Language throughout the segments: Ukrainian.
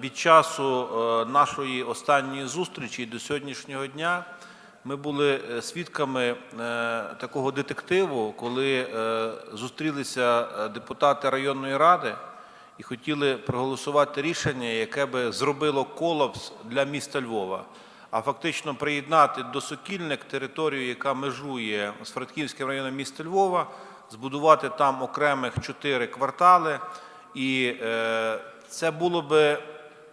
Від часу е, нашої останньої зустрічі до сьогоднішнього дня ми були е, свідками е, такого детективу, коли зустрілися депутати районної ради і хотіли проголосувати рішення, яке би зробило колапс для міста Львова. А фактично приєднати до Сокільник територію, яка межує з Франківським районом міста Львова, збудувати там окремих чотири квартали. І це було би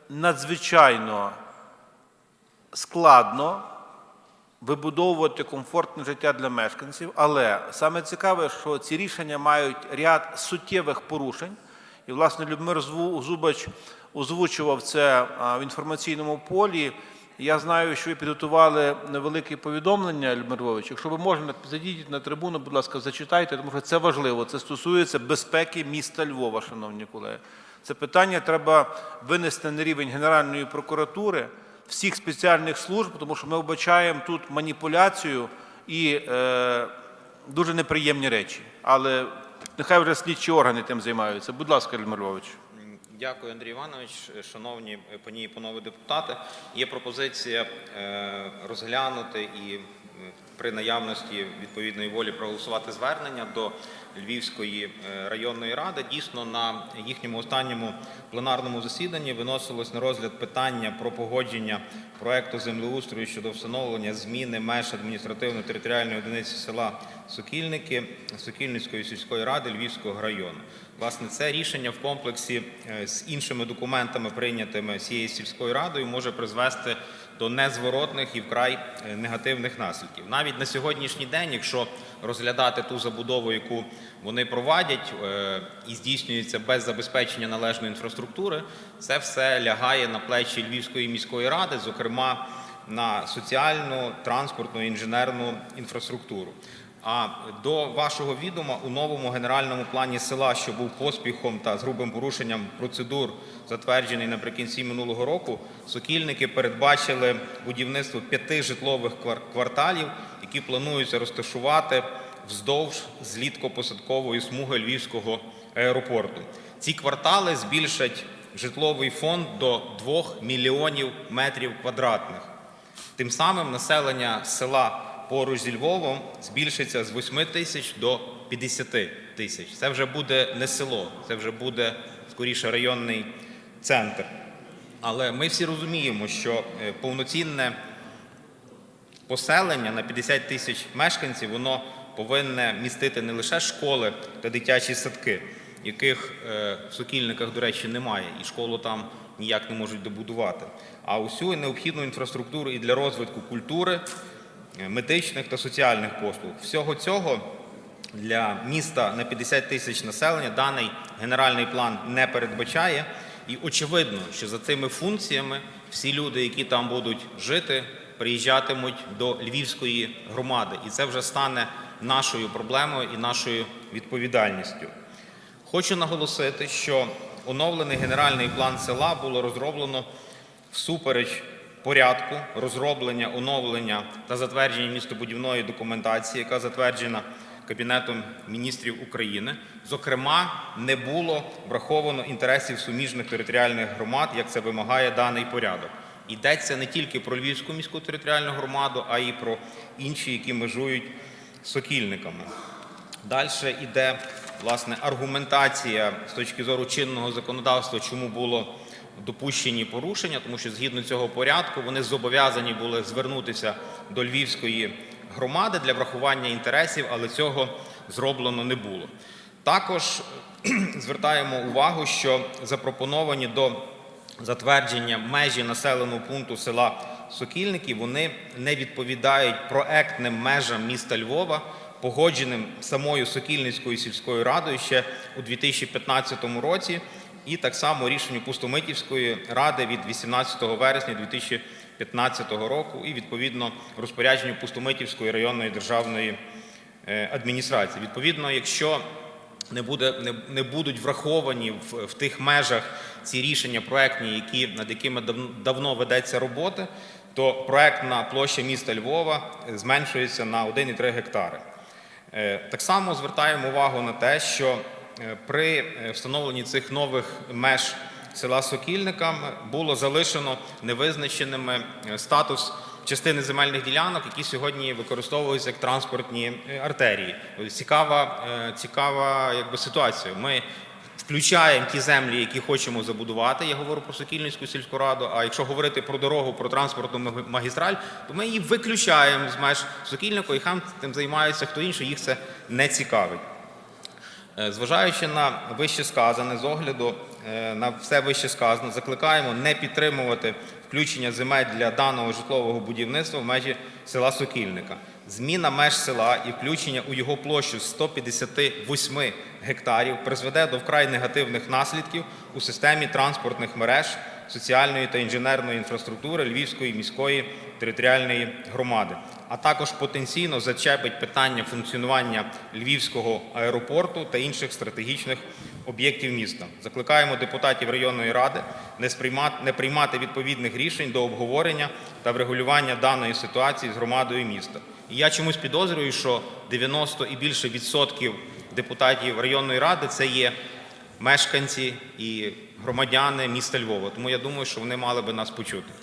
надзвичайно складно вибудовувати комфортне життя для мешканців. Але саме цікаве, що ці рішення мають ряд суттєвих порушень. І, власне, Любмир Зубач озвучував це в інформаційному полі. Я знаю, що ви підготували невелике повідомлення, Любмир Львович. Якщо ви можете, зайдіть на трибуну, будь ласка, зачитайте, тому що це важливо. Це стосується безпеки міста Львова, шановні колеги. Це питання треба винести на рівень Генеральної прокуратури, всіх спеціальних служб, тому що ми вбачаємо тут маніпуляцію і е, дуже неприємні речі. Але нехай вже слідчі органи тим займаються. Будь ласка, Любмир Львович. Дякую, Андрій Іванович. Шановні пані і панове депутати, є пропозиція е, розглянути і при наявності відповідної волі проголосувати звернення до Львівської е, районної ради. Дійсно, на їхньому останньому пленарному засіданні виносилось на розгляд питання про погодження проекту землеустрою щодо встановлення зміни меж адміністративно-територіальної одиниці села Сокільники Сокільницької сільської ради Львівського району. Власне, це рішення в комплексі е, з іншими документами, прийнятими цією сільською радою, може призвести до незворотних і вкрай е, негативних наслідків. Навіть на сьогоднішній день, якщо розглядати ту забудову, яку вони провадять е, і здійснюється без забезпечення належної інфраструктури, це все лягає на плечі Львівської міської ради, зокрема на соціальну, транспортну, інженерну інфраструктуру. А до вашого відома у новому генеральному плані села, що був поспіхом та з грубим порушенням процедур, затверджений наприкінці минулого року, сокільники передбачили будівництво п'яти житлових квар- кварталів, які плануються розташувати вздовж злітко-посадкової смуги Львівського аеропорту. Ці квартали збільшать житловий фонд до 2 мільйонів метрів квадратних. Тим самим населення села поруч зі Львовом збільшиться з 8 тисяч до 50 тисяч. Це вже буде не село, це вже буде скоріше районний центр. Але ми всі розуміємо, що е, повноцінне поселення на 50 тисяч мешканців, воно повинне містити не лише школи та дитячі садки, яких е, в Сокільниках, до речі, немає, і школу там ніяк не можуть добудувати, а усю необхідну інфраструктуру і для розвитку культури, е, медичних та соціальних послуг. Всього цього для міста на 50 тисяч населення даний генеральний план не передбачає. І очевидно, що за цими функціями всі люди, які там будуть жити, приїжджатимуть до Львівської громади. І це вже стане нашою проблемою і нашою відповідальністю. Хочу наголосити, що оновлений генеральний план села було розроблено всупереч порядку розроблення, оновлення та затвердження містобудівної документації, яка затверджена Кабінетом міністрів України. Зокрема, не було враховано інтересів суміжних територіальних громад, як це вимагає даний порядок. Йдеться не тільки про Львівську міську територіальну громаду, а й про інші, які межують сокільниками. Далі йде власне аргументація з точки зору чинного законодавства, чому було допущені порушення, тому що згідно цього порядку вони зобов'язані були звернутися до Львівської громади для врахування інтересів, але цього зроблено не було. Також звертаємо увагу, що запропоновані до затвердження межі населеного пункту села Сокільники, вони не відповідають проектним межам міста Львова, погодженим самою Сокільницькою сільською радою ще у 2015 році, і так само рішенню Пустомитівської ради від 18 вересня 2015 року, і відповідно розпорядженню Пустомитівської районної державної е, адміністрації. Відповідно, якщо не, буде, не, не будуть враховані в, в тих межах ці рішення проектні, які, над якими дав- давно ведеться робота, то проектна площа міста Львова зменшується на 1,3 гектари. Е, Так само звертаємо увагу на те, що е, при е, встановленні цих нових меж села Сокільника було залишено невизначеними статус частини земельних ділянок, які сьогодні використовуються як транспортні артерії. Цікава, цікава якби, ситуація. Ми включаємо ті землі, які хочемо забудувати. Я говорю про Сокільницьку сільську раду. А якщо говорити про дорогу, про транспортну магістраль, то ми її виключаємо з меж Сокільника, і хам тим займається хто інший, їх це не цікавить. Е, Зважаючи на вище сказане, з огляду е, на все вище сказане, закликаємо не підтримувати включення земель для даного житлового будівництва в межі села Сокільника. Зміна меж села і включення у його площу 158 гектарів призведе до вкрай негативних наслідків у системі транспортних мереж, соціальної та інженерної інфраструктури Львівської міської територіальної громади, а також потенційно зачепить питання функціонування Львівського аеропорту та інших стратегічних об'єктів міста. Закликаємо депутатів районної ради не сприймати не приймати відповідних рішень до обговорення та врегулювання даної ситуації з громадою міста. І я чомусь підозрюю, що 90 і більше відсотків депутатів районної ради це є мешканці і громадяни міста Львова. Тому я думаю, що вони мали би нас почути.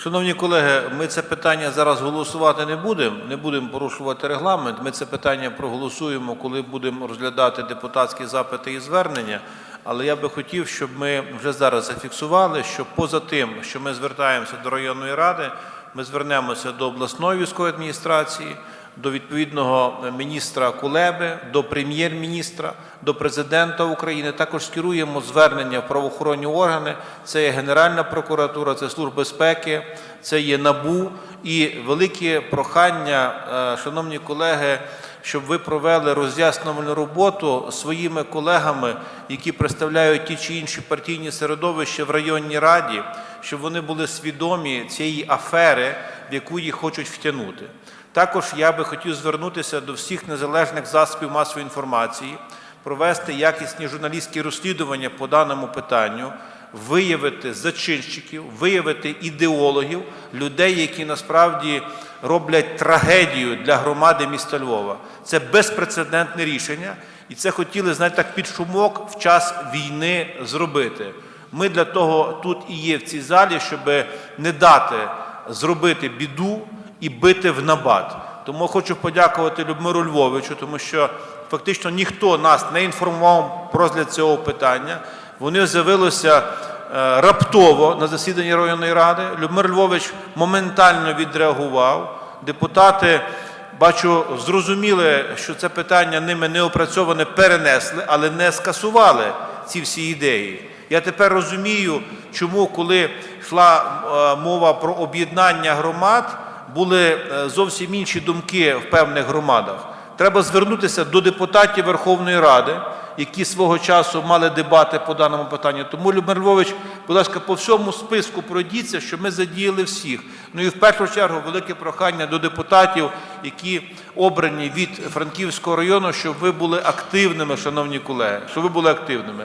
Шановні колеги, ми це питання зараз голосувати не будемо, не будемо порушувати регламент. Ми це питання проголосуємо, коли будемо розглядати депутатські запити і звернення. Але я би хотів, щоб ми вже зараз зафіксували, що поза тим, що ми звертаємося до районної ради, ми звернемося до обласної військової адміністрації, до відповідного міністра Кулеби, до прем'єр-міністра, до президента України. Також скеруємо звернення в правоохоронні органи. Це є Генеральна прокуратура, це Служба безпеки, це є НАБУ. І велике прохання, е, шановні колеги, щоб ви провели роз'яснювальну роботу своїми колегами, які представляють ті чи інші партійні середовища в районній раді, щоб вони були свідомі цієї афери, в яку їх хочуть втягнути. Також я би хотів звернутися до всіх незалежних засобів масової інформації, провести якісні журналістські розслідування по даному питанню, виявити зачинщиків, виявити ідеологів, людей, які насправді роблять трагедію для громади міста Львова. Це безпрецедентне рішення, і це хотіли, знаєте, так під шумок в час війни зробити. Ми для того тут і є в цій залі, щоб не дати зробити біду і бити в набат. Тому хочу подякувати Людмиру Львовичу, тому що фактично ніхто нас не інформував про розгляд цього питання. Вони з'явилися е, раптово на засіданні районної ради. Людмир Львович моментально відреагував. Депутати, бачу, зрозуміли, що це питання ними не опрацьоване, перенесли, але не скасували ці всі ідеї. Я тепер розумію, чому, коли йшла е, мова про об'єднання громад, були е, зовсім інші думки в певних громадах. Треба звернутися до депутатів Верховної Ради, які свого часу мали дебати по даному питанню. Тому, Любомир Львович, будь ласка, по всьому списку пройдіться, щоб ми задіяли всіх. Ну і в першу чергу велике прохання до депутатів, які обрані від Франківського району, щоб ви були активними, шановні колеги, щоб ви були активними.